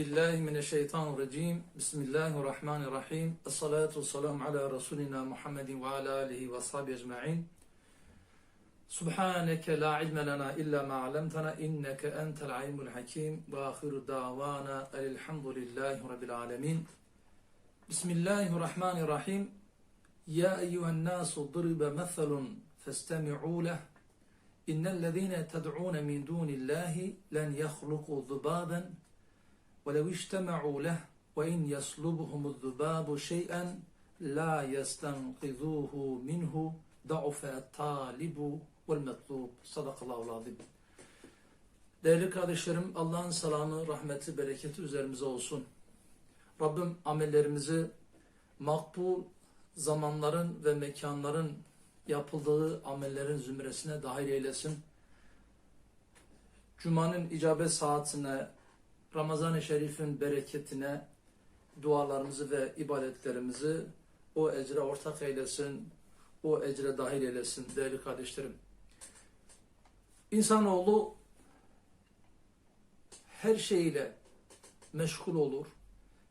بالله من الشيطان الرجيم. بسم الله الرحمن الرحيم. الصلاة والسلام على رسولنا محمد وعلى آله وصحبه أجمعين. سبحانك لا علم لنا إلا ما علمتنا إنك أنت العلم الحكيم. وآخر دعوانا الحمد لله رب العالمين. بسم الله الرحمن الرحيم. يا أيها الناس ضرب مثل فاستمعوا له. إن الذين تدعون من دون الله لن يخلقوا ذبابا وَلَوْ اجْتَمَعُوا لَهُ وَاِنْ يَسْلُبْهُمُ الذُّبَابُ شَيْئًا لَا يَسْتَنْقِذُوهُ مِنْهُ ضَعُفَ الطَّالِبُ وَالْمَطْلُوبُ Sadakallahu azim. Değerli kardeşlerim, Allah'ın selamı, rahmeti, bereketi üzerimize olsun. Rabbim amellerimizi makbul zamanların ve mekanların yapıldığı amellerin zümresine dahil eylesin. Cuma'nın icabet saatine, Ramazan-ı Şerif'in bereketine dualarımızı ve ibadetlerimizi o ecre ortak eylesin, o ecre dahil eylesin değerli kardeşlerim. İnsanoğlu her şeyle meşgul olur,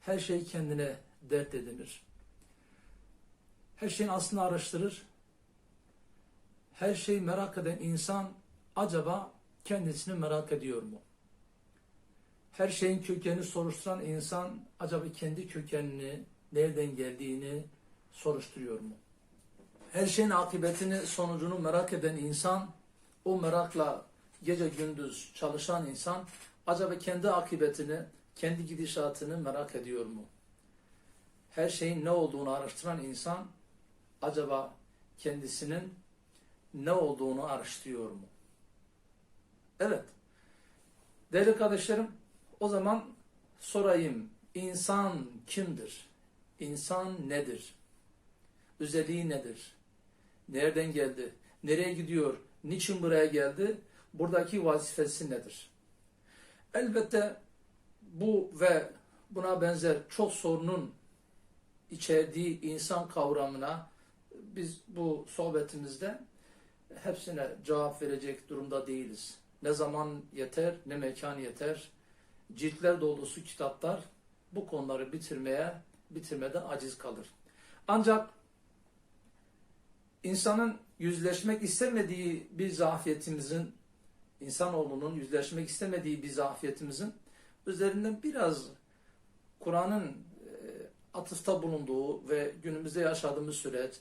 her şey kendine dert edinir. Her şeyin aslını araştırır, her şeyi merak eden insan acaba kendisini merak ediyor mu? Her şeyin kökenini soruşturan insan acaba kendi kökenini, nereden geldiğini soruşturuyor mu? Her şeyin akıbetini, sonucunu merak eden insan, o merakla gece gündüz çalışan insan acaba kendi akıbetini, kendi gidişatını merak ediyor mu? Her şeyin ne olduğunu araştıran insan acaba kendisinin ne olduğunu araştırıyor mu? Evet. Değerli kardeşlerim, o zaman sorayım, insan kimdir? İnsan nedir? Özelliği nedir? Nereden geldi? Nereye gidiyor? Niçin buraya geldi? Buradaki vazifesi nedir? Elbette bu ve buna benzer çok sorunun içerdiği insan kavramına biz bu sohbetimizde hepsine cevap verecek durumda değiliz. Ne zaman yeter, ne mekan yeter, ciltler dolusu kitaplar bu konuları bitirmeye, bitirmeden aciz kalır. Ancak insanın yüzleşmek istemediği bir zafiyetimizin, insanoğlunun yüzleşmek istemediği bir zafiyetimizin üzerinden biraz Kur'an'ın e, atıfta bulunduğu ve günümüzde yaşadığımız süreç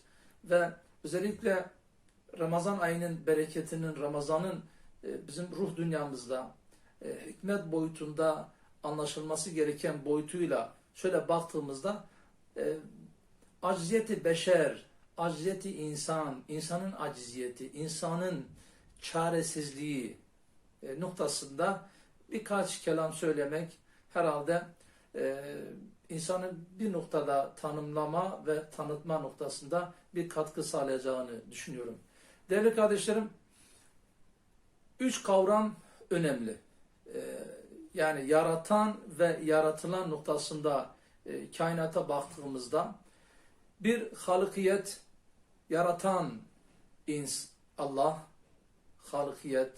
ve özellikle Ramazan ayının bereketinin, Ramazan'ın e, bizim ruh dünyamızda e, hikmet boyutunda anlaşılması gereken boyutuyla şöyle baktığımızda e, acziyeti beşer, acziyeti insan, insanın aciziyeti, insanın çaresizliği e, noktasında birkaç kelam söylemek herhalde e, insanın bir noktada tanımlama ve tanıtma noktasında bir katkı sağlayacağını düşünüyorum. Değerli kardeşlerim, üç kavram önemli. Ee, yani yaratan ve yaratılan noktasında e, kainata baktığımızda bir halıkiyet yaratan ins Allah halıkiyet.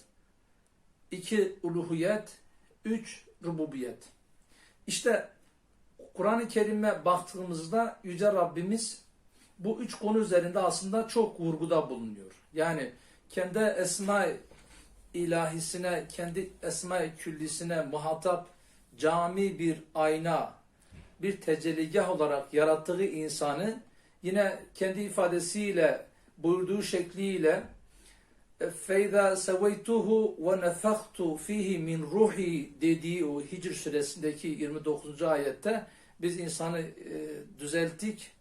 İki uluhiyet. Üç rububiyet. İşte Kur'an-ı Kerim'e baktığımızda Yüce Rabbimiz bu üç konu üzerinde aslında çok vurguda bulunuyor. Yani kendi esma ilahisine, kendi esma-i küllisine muhatap cami bir ayna, bir tecelligah olarak yarattığı insanı yine kendi ifadesiyle buyurduğu şekliyle فَاِذَا سَوَيْتُهُ وَنَفَخْتُ ف۪يهِ min ruhi dediği o Hicr suresindeki 29. ayette biz insanı e, düzelttik,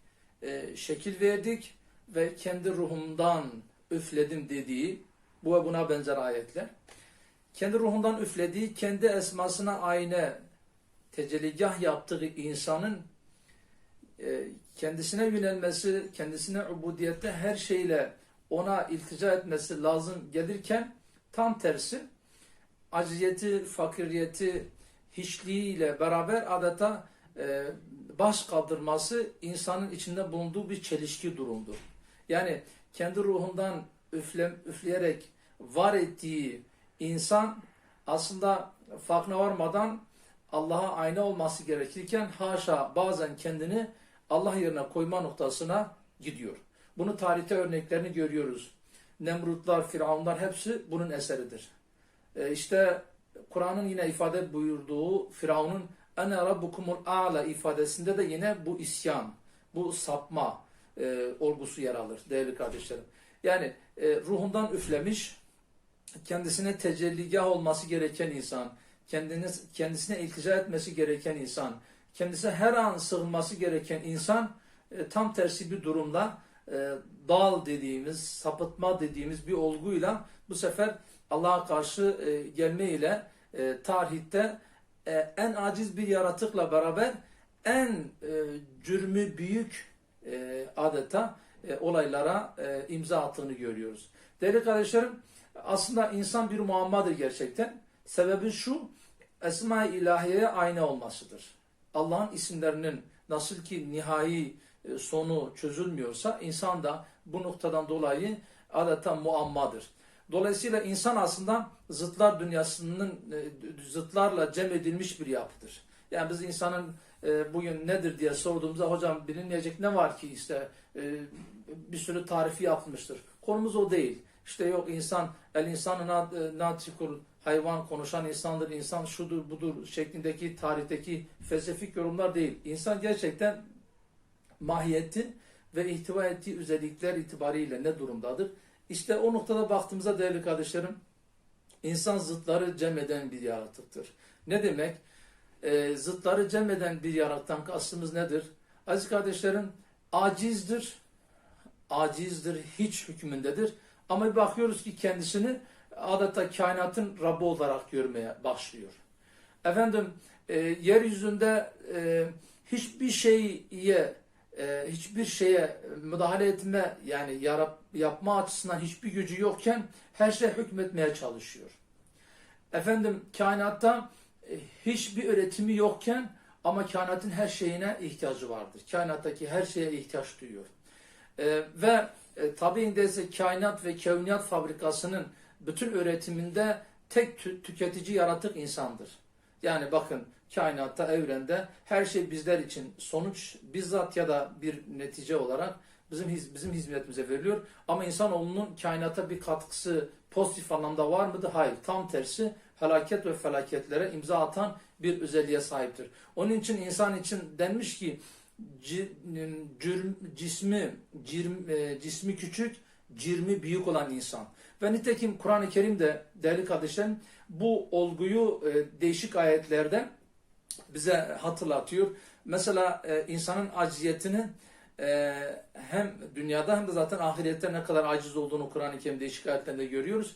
e, şekil verdik ve kendi ruhumdan üfledim dediği bu ve buna benzer ayetler. Kendi ruhundan üflediği, kendi esmasına aynı tecelligah yaptığı insanın e, kendisine yönelmesi, kendisine ubudiyette her şeyle ona iltica etmesi lazım gelirken tam tersi aciziyeti, fakiriyeti, hiçliğiyle beraber adeta e, baş kaldırması insanın içinde bulunduğu bir çelişki durumdur. Yani kendi ruhundan üfle, üfleyerek var ettiği insan aslında farkına varmadan Allah'a ayna olması gerekirken haşa bazen kendini Allah yerine koyma noktasına gidiyor. Bunu tarihte örneklerini görüyoruz. Nemrutlar, Firavunlar hepsi bunun eseridir. E, işte Kur'an'ın yine ifade buyurduğu Firavun'un ene rabbukumul a'la ifadesinde de yine bu isyan, bu sapma e, olgusu yer alır değerli kardeşlerim. Yani e, ruhundan üflemiş, kendisine tecelligah olması gereken insan, kendine, kendisine iltica etmesi gereken insan, kendisine her an sığınması gereken insan e, tam tersi bir durumda e, dal dediğimiz, sapıtma dediğimiz bir olguyla bu sefer Allah'a karşı e, gelme ile tarihte en aciz bir yaratıkla beraber en e, cürmü büyük e, adeta e, olaylara e, imza attığını görüyoruz. Değerli kardeşlerim aslında insan bir muammadır gerçekten. Sebebi şu Esma-i İlahiye'ye ayna olmasıdır. Allah'ın isimlerinin nasıl ki nihai e, sonu çözülmüyorsa insan da bu noktadan dolayı adeta muammadır. Dolayısıyla insan aslında zıtlar dünyasının e, zıtlarla cem edilmiş bir yapıdır. Yani biz insanın e, bugün nedir diye sorduğumuzda hocam bilinmeyecek ne var ki işte e, bir sürü tarifi yapmıştır. Konumuz o değil. İşte yok insan el insanı natikul hayvan konuşan insandır, insan şudur budur şeklindeki tarihteki felsefik yorumlar değil. İnsan gerçekten mahiyeti ve ihtiva ettiği özellikler itibariyle ne durumdadır? İşte o noktada baktığımızda değerli kardeşlerim, insan zıtları cem eden bir yaratıktır. Ne demek? E, zıtları cem eden bir yaratıktan kastımız nedir? Aziz kardeşlerim, acizdir, acizdir, hiç hükmündedir. Ama bakıyoruz ki kendisini adeta kainatın Rabbi olarak görmeye başlıyor. Efendim, e, yeryüzünde e, hiçbir şeye e, hiçbir şeye müdahale etme yani yarap, yapma açısından hiçbir gücü yokken her şeye hükmetmeye çalışıyor. Efendim kainatta hiçbir üretimi yokken ama kainatın her şeyine ihtiyacı vardır. Kainattaki her şeye ihtiyaç duyuyor. E, ve e, tabi ise kainat ve kevniyat fabrikasının bütün üretiminde tek tü tüketici yaratık insandır. Yani bakın kainatta, evrende her şey bizler için sonuç bizzat ya da bir netice olarak bizim bizim hizmetimize veriliyor. Ama insanoğlunun kainata bir katkısı pozitif anlamda var mıdır? Hayır. Tam tersi felaket ve felaketlere imza atan bir özelliğe sahiptir. Onun için insan için denmiş ki cismi e, cismi küçük, cirmi büyük olan insan. Ve nitekim Kur'an-ı Kerim'de değerli kardeşlerim bu olguyu e, değişik ayetlerde bize hatırlatıyor. Mesela e, insanın aciziyetini e, hem dünyada hem de zaten ahirette ne kadar aciz olduğunu Kur'an-ı Kerim değişik ayetlerinde görüyoruz.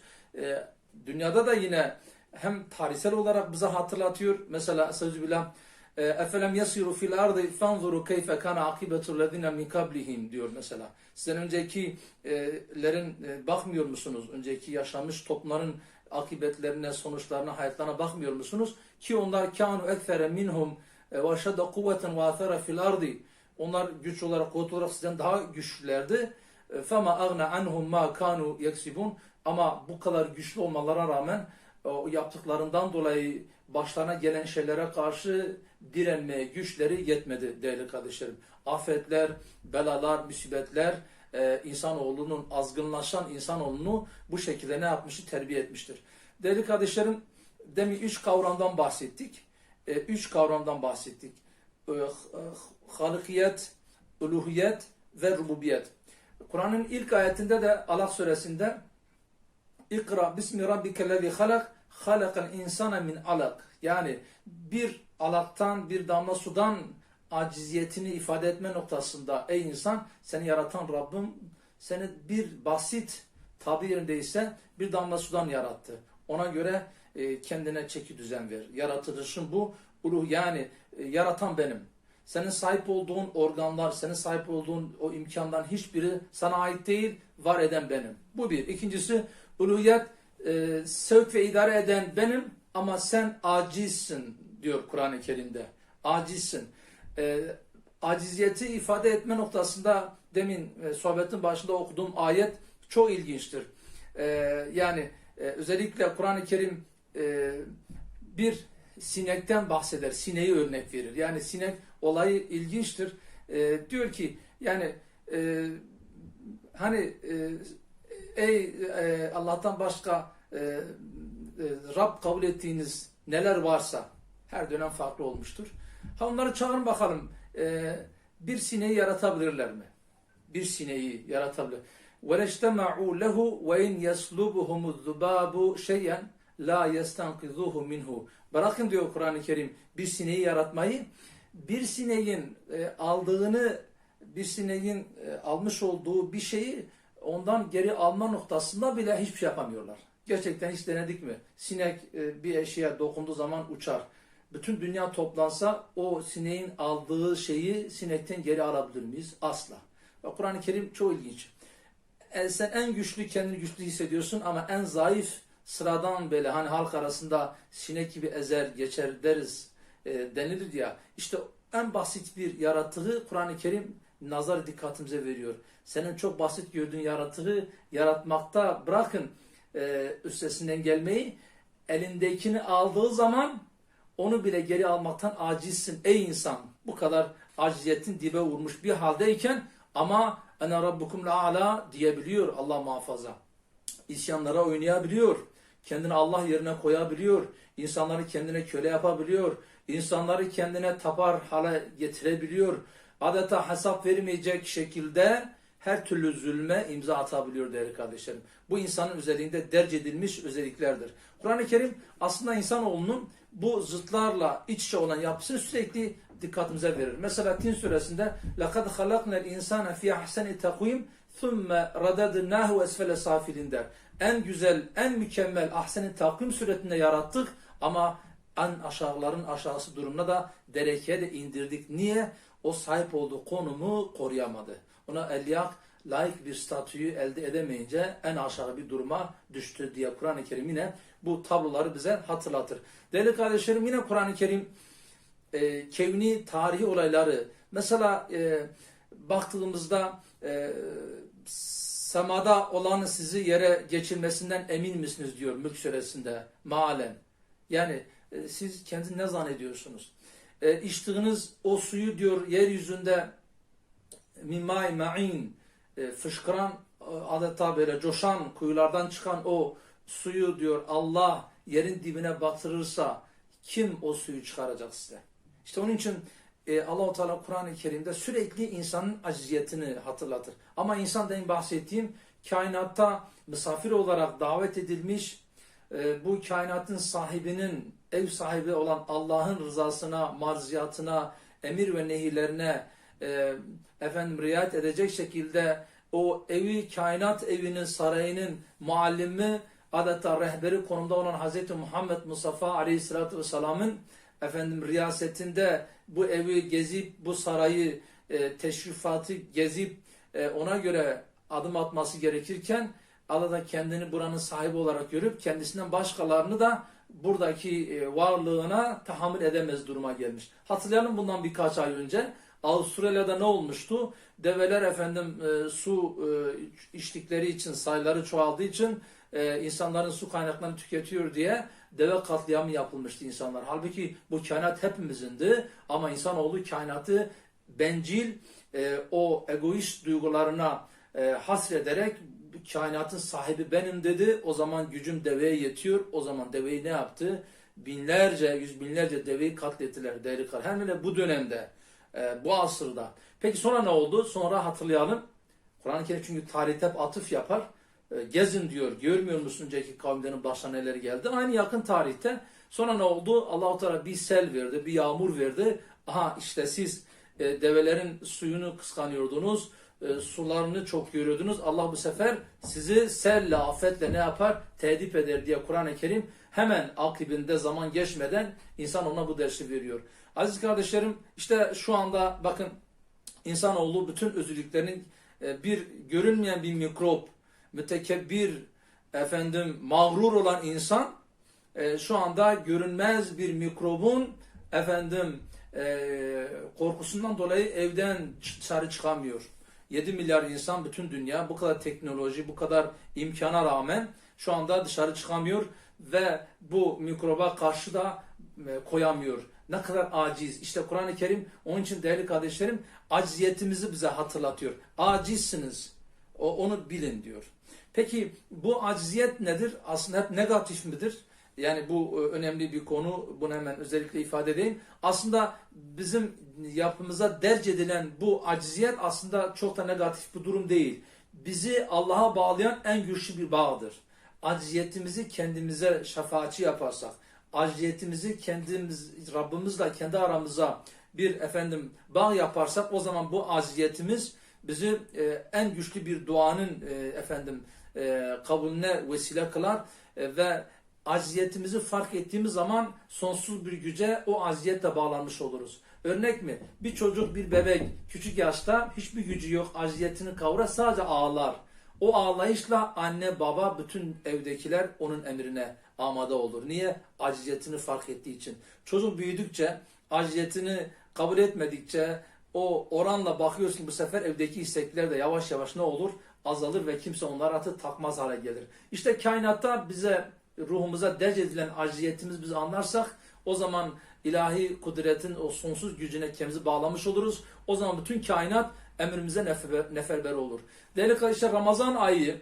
Dünyada da yine hem tarihsel olarak bize hatırlatıyor. Mesela sözü billah Efelem yasiru fil ardı fanzuru keyfe kana akibetul lezine min kablihim diyor mesela. Sizden öncekilerin e, bakmıyor musunuz? Önceki yaşamış toplumların akıbetlerine, sonuçlarına, hayatlarına bakmıyor musunuz? Ki onlar kanu ekfere minhum e, ve şedde kuvveten ve athara fil ardı. Onlar güç olarak, kuvvet olarak sizden daha güçlülerdi. Fema agna anhum ma kanu yeksibun. Ama bu kadar güçlü olmalarına rağmen o yaptıklarından dolayı başlarına gelen şeylere karşı direnmeye güçleri yetmedi değerli kardeşlerim. Afetler, belalar, musibetler e, insanoğlunun azgınlaşan insanoğlunu bu şekilde ne yapmıştır? Terbiye etmiştir. Değerli kardeşlerim demin üç kavramdan bahsettik. E, üç kavramdan bahsettik. E, halikiyet, uluhiyet ve rububiyet. Kur'an'ın ilk ayetinde de Allah suresinde İkra bismi rabbikellezi halak halakal insana min alak. Yani bir alaktan, bir damla sudan aciziyetini ifade etme noktasında ey insan seni yaratan Rabbim seni bir basit tabirindeyse bir damla sudan yarattı. Ona göre e, kendine çeki düzen ver. Yaratılışın bu uluh yani e, yaratan benim. Senin sahip olduğun organlar, senin sahip olduğun o imkandan hiçbiri sana ait değil, var eden benim. Bu bir. İkincisi uluhiyet e, sevk ve idare eden benim ama sen acizsin diyor Kur'an-ı Kerim'de. Acizsin. E, aciziyeti ifade etme noktasında demin e, sohbetin başında okuduğum ayet çok ilginçtir. E, yani e, özellikle Kur'an-ı Kerim e, bir sinekten bahseder. Sineği örnek verir. Yani sinek olayı ilginçtir. E, diyor ki yani e, hani e, ey e, Allah'tan başka e, e, Rab kabul ettiğiniz neler varsa her dönem farklı olmuştur. Ha onları çağırın bakalım. E, bir sineği yaratabilirler mi? Bir sineği yaratabilir. وَلَجْتَمَعُوا لَهُ وَاِنْ يَسْلُبُهُمُ الذُّبَابُ شَيْئًا لَا يَسْتَنْقِذُوهُ مِنْهُ Bırakın diyor Kur'an-ı Kerim bir sineği yaratmayı. Bir sineğin e, aldığını, bir sineğin e, almış olduğu bir şeyi ondan geri alma noktasında bile hiçbir şey yapamıyorlar. Gerçekten hiç denedik mi? Sinek e, bir eşeğe dokunduğu zaman uçar. Bütün dünya toplansa o sineğin aldığı şeyi sinekten geri alabilir miyiz? Asla. Kur'an-ı Kerim çok ilginç. E, sen en güçlü kendini güçlü hissediyorsun ama en zayıf sıradan böyle hani halk arasında sinek gibi ezer geçer deriz e, denilir ya. İşte en basit bir yaratığı Kur'an-ı Kerim nazar dikkatimize veriyor. Senin çok basit gördüğün yaratığı yaratmakta bırakın e, üstesinden gelmeyi elindekini aldığı zaman onu bile geri almaktan acizsin ey insan. Bu kadar aciziyetin dibe vurmuş bir haldeyken ama ene rabbukum la ala diyebiliyor Allah muhafaza. İsyanlara oynayabiliyor. Kendini Allah yerine koyabiliyor. İnsanları kendine köle yapabiliyor. İnsanları kendine tapar hale getirebiliyor adeta hesap vermeyecek şekilde her türlü zulme imza atabiliyor değerli kardeşlerim. Bu insanın üzerinde derc edilmiş özelliklerdir. Kur'an-ı Kerim aslında insanoğlunun bu zıtlarla iç içe olan yapısını sürekli dikkatimize verir. Mesela Tin suresinde لَقَدْ خَلَقْنَا الْاِنْسَانَ فِي اَحْسَنِ تَقْوِيمٍ ثُمَّ رَدَدْنَاهُ اَسْفَلَ سَافِلٍ der. En güzel, en mükemmel ahseni takvim suretinde yarattık ama en aşağıların aşağısı durumuna da derekeye de indirdik. Niye? O sahip olduğu konumu koruyamadı. Ona elyak layık bir statüyü elde edemeyince en aşağı bir duruma düştü diye Kur'an-ı Kerim yine bu tabloları bize hatırlatır. Değerli kardeşlerim yine Kur'an-ı Kerim e, kevni tarihi olayları mesela e, baktığımızda e, semada olan sizi yere geçirmesinden emin misiniz diyor Mülk suresinde malen. Yani e, siz kendinizi ne zannediyorsunuz? E, içtiğiniz o suyu diyor yeryüzünde mimay ma'in e, fışkıran e, adeta böyle coşan kuyulardan çıkan o suyu diyor Allah yerin dibine batırırsa kim o suyu çıkaracak size? İşte onun için e, Allah-u Teala Kur'an-ı Kerim'de sürekli insanın aciziyetini hatırlatır. Ama insan demin bahsettiğim kainatta misafir olarak davet edilmiş e, bu kainatın sahibinin ev sahibi olan Allah'ın rızasına, marziyatına, emir ve nehirlerine e, efendim riayet edecek şekilde o evi, kainat evinin, sarayının muallimi, adeta rehberi konumda olan Hz. Muhammed Mustafa Aleyhisselatü Vesselam'ın efendim riyasetinde bu evi gezip, bu sarayı, e, teşrifatı gezip e, ona göre adım atması gerekirken Allah da kendini buranın sahibi olarak görüp kendisinden başkalarını da buradaki e, varlığına tahammül edemez duruma gelmiş. Hatırlayalım bundan birkaç ay önce Avustralya'da ne olmuştu? Develer efendim e, su e, içtikleri için, sayıları çoğaldığı için insanların su kaynaklarını tüketiyor diye deve katliamı yapılmıştı insanlar. Halbuki bu kainat hepimizindi ama insanoğlu kainatı bencil, o egoist duygularına hasrederek kainatın sahibi benim dedi. O zaman gücüm deveye yetiyor. O zaman deveyi ne yaptı? Binlerce, yüz binlerce deveyi katlettiler değerli kar. Hem de bu dönemde, e, bu asırda. Peki sonra ne oldu? Sonra hatırlayalım. Kur'an-ı Kerim çünkü tarihte hep atıf yapar. E, gezin diyor. Görmüyor musun önceki kavimlerin başına neler geldi? Aynı yakın tarihte. Sonra ne oldu? Allah-u Teala bir sel verdi, bir yağmur verdi. Aha işte siz e, develerin suyunu kıskanıyordunuz e, sularını çok görüyordunuz. Allah bu sefer sizi selle, afetle ne yapar? Tedip eder diye Kur'an-ı Kerim hemen akibinde zaman geçmeden insan ona bu dersi veriyor. Aziz kardeşlerim işte şu anda bakın insanoğlu bütün özürlüklerinin e, bir görünmeyen bir mikrop, mütekebbir, efendim mağrur olan insan e, şu anda görünmez bir mikrobun efendim e, korkusundan dolayı evden dışarı çıkamıyor. 7 milyar insan bütün dünya bu kadar teknoloji, bu kadar imkana rağmen şu anda dışarı çıkamıyor ve bu mikroba karşı da e, koyamıyor. Ne kadar aciz. İşte Kur'an-ı Kerim onun için değerli kardeşlerim acziyetimizi bize hatırlatıyor. Acizsiniz. O, onu bilin diyor. Peki bu acziyet nedir? Aslında hep negatif midir? Yani bu e, önemli bir konu. Bunu hemen özellikle ifade edeyim. Aslında bizim yapımıza derc edilen bu acziyet aslında çok da negatif bir durum değil. Bizi Allah'a bağlayan en güçlü bir bağdır. Acziyetimizi kendimize şefaatçi yaparsak, acziyetimizi kendimiz Rabbimizle kendi aramıza bir efendim bağ yaparsak o zaman bu acziyetimiz bizi e, en güçlü bir duanın e, efendim e, kabulüne vesile kılar e, ve acziyetimizi fark ettiğimiz zaman sonsuz bir güce o aziyetle bağlanmış oluruz. Örnek mi? Bir çocuk, bir bebek küçük yaşta hiçbir gücü yok, aziyetini kavrar sadece ağlar. O ağlayışla anne, baba, bütün evdekiler onun emrine amade olur. Niye? Aciziyetini fark ettiği için. Çocuk büyüdükçe, aciziyetini kabul etmedikçe o oranla bakıyorsun bu sefer evdeki istekler de yavaş yavaş ne olur? Azalır ve kimse onlara artık takmaz hale gelir. İşte kainatta bize ruhumuza derc edilen aciziyetimiz biz anlarsak o zaman ilahi kudretin o sonsuz gücüne kendimizi bağlamış oluruz. O zaman bütün kainat emrimize nefer, neferber olur. Değerli kardeşler Ramazan ayı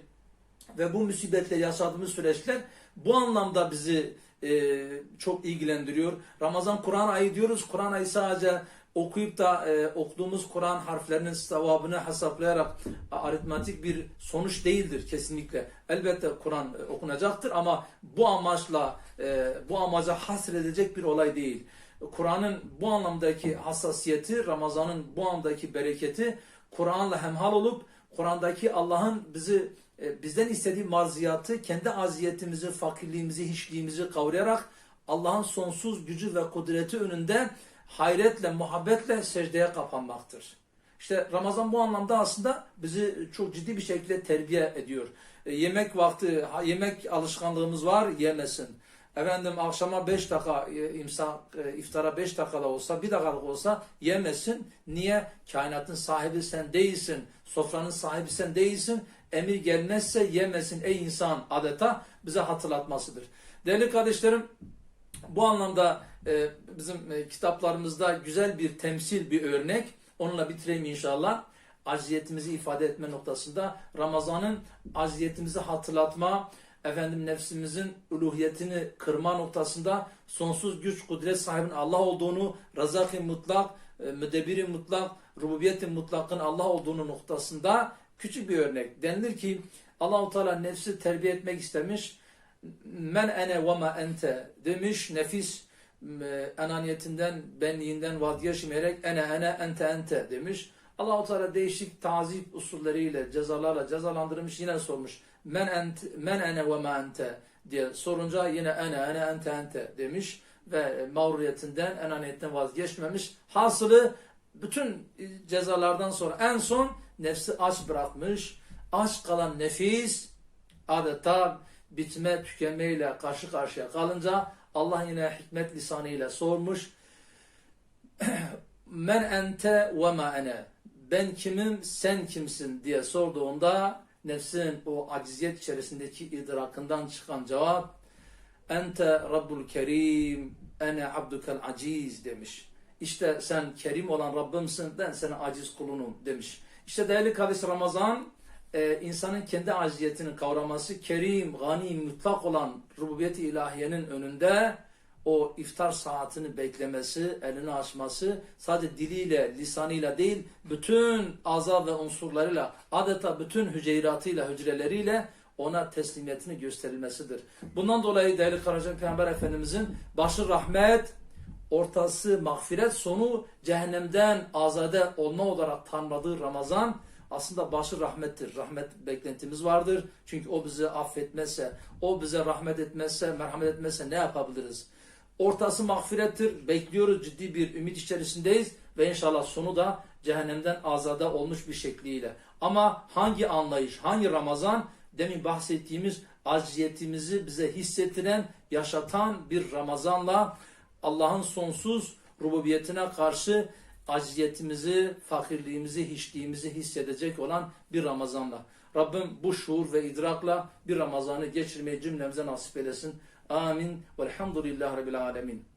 ve bu musibetle yaşadığımız süreçler bu anlamda bizi e, çok ilgilendiriyor. Ramazan Kur'an ayı diyoruz. Kur'an ayı sadece okuyup da e, okuduğumuz Kur'an harflerinin sevabını hesaplayarak aritmatik bir sonuç değildir kesinlikle. Elbette Kur'an e, okunacaktır ama bu amaçla e, bu amaca hasredecek bir olay değil. Kur'an'ın bu anlamdaki hassasiyeti, Ramazan'ın bu anlamdaki bereketi Kur'an'la hemhal olup Kur'an'daki Allah'ın bizi e, bizden istediği marziyatı, kendi aziyetimizi, fakirliğimizi, hiçliğimizi kavrayarak Allah'ın sonsuz gücü ve kudreti önünde hayretle, muhabbetle secdeye kapanmaktır. İşte Ramazan bu anlamda aslında bizi çok ciddi bir şekilde terbiye ediyor. E, yemek vakti, yemek alışkanlığımız var, yemesin. Efendim akşama 5 dakika, e, imsak, e, iftara 5 dakikada olsa, 1 dakikalık olsa yemesin. Niye? Kainatın sahibi sen değilsin. Sofranın sahibi sen değilsin. Emir gelmezse yemesin ey insan adeta bize hatırlatmasıdır. Değerli kardeşlerim, bu anlamda e, bizim e, kitaplarımızda güzel bir temsil, bir örnek. Onunla bitireyim inşallah. Aziyetimizi ifade etme noktasında Ramazan'ın aziyetimizi hatırlatma, efendim nefsimizin uluhiyetini kırma noktasında sonsuz güç, kudret sahibinin Allah olduğunu, razak-ı mutlak, e, müdebir-i mutlak, rububiyet-i mutlakın Allah olduğunu noktasında küçük bir örnek. Denilir ki Allahu Teala nefsi terbiye etmek istemiş. Men ene ve ma ente demiş. Nefis enaniyetinden, benliğinden vazgeçmeyerek ene ene ente ente demiş. Allahu Teala değişik tazip usulleriyle, cezalarla cezalandırmış. Yine sormuş. Men ent men ene ve ma ente diye sorunca yine ene ene ente ente demiş ve mağruriyetinden, enaniyetten vazgeçmemiş. Hasılı bütün cezalardan sonra en son nefsi aç bırakmış. Aç kalan nefis adeta bitme tükenmeyle karşı karşıya kalınca Allah yine hikmet lisanıyla sormuş. Men ente ve ma ene. Ben kimim, sen kimsin diye sorduğunda nefsin o aciziyet içerisindeki idrakından çıkan cevap Ente Rabbul Kerim, ene abdukel aciz demiş. İşte sen kerim olan Rabbimsin, ben senin aciz kulunum demiş. İşte değerli kardeş Ramazan, e, insanın kendi aciziyetini kavraması, kerim, gani, mutlak olan rububiyet-i ilahiyenin önünde o iftar saatini beklemesi, elini açması sadece diliyle, lisanıyla değil, bütün azal ve unsurlarıyla, adeta bütün hüceyratıyla, hücreleriyle ona teslimiyetini gösterilmesidir. Bundan dolayı değerli kardeşlerim Peygamber Efendimizin başı rahmet, ortası mağfiret, sonu cehennemden azade olma olarak tanımladığı Ramazan aslında başı rahmettir. Rahmet beklentimiz vardır. Çünkü o bizi affetmezse, o bize rahmet etmezse, merhamet etmezse ne yapabiliriz? Ortası mağfirettir. Bekliyoruz ciddi bir ümit içerisindeyiz ve inşallah sonu da cehennemden azade olmuş bir şekliyle. Ama hangi anlayış, hangi Ramazan? Demin bahsettiğimiz aciziyetimizi bize hissettiren, yaşatan bir Ramazanla Allah'ın sonsuz rububiyetine karşı aciziyetimizi, fakirliğimizi, hiçliğimizi hissedecek olan bir Ramazanla. Rabbim bu şuur ve idrakla bir Ramazan'ı geçirmeyi cümlemize nasip eylesin. Amin. Velhamdülillahi Rabbil Alemin.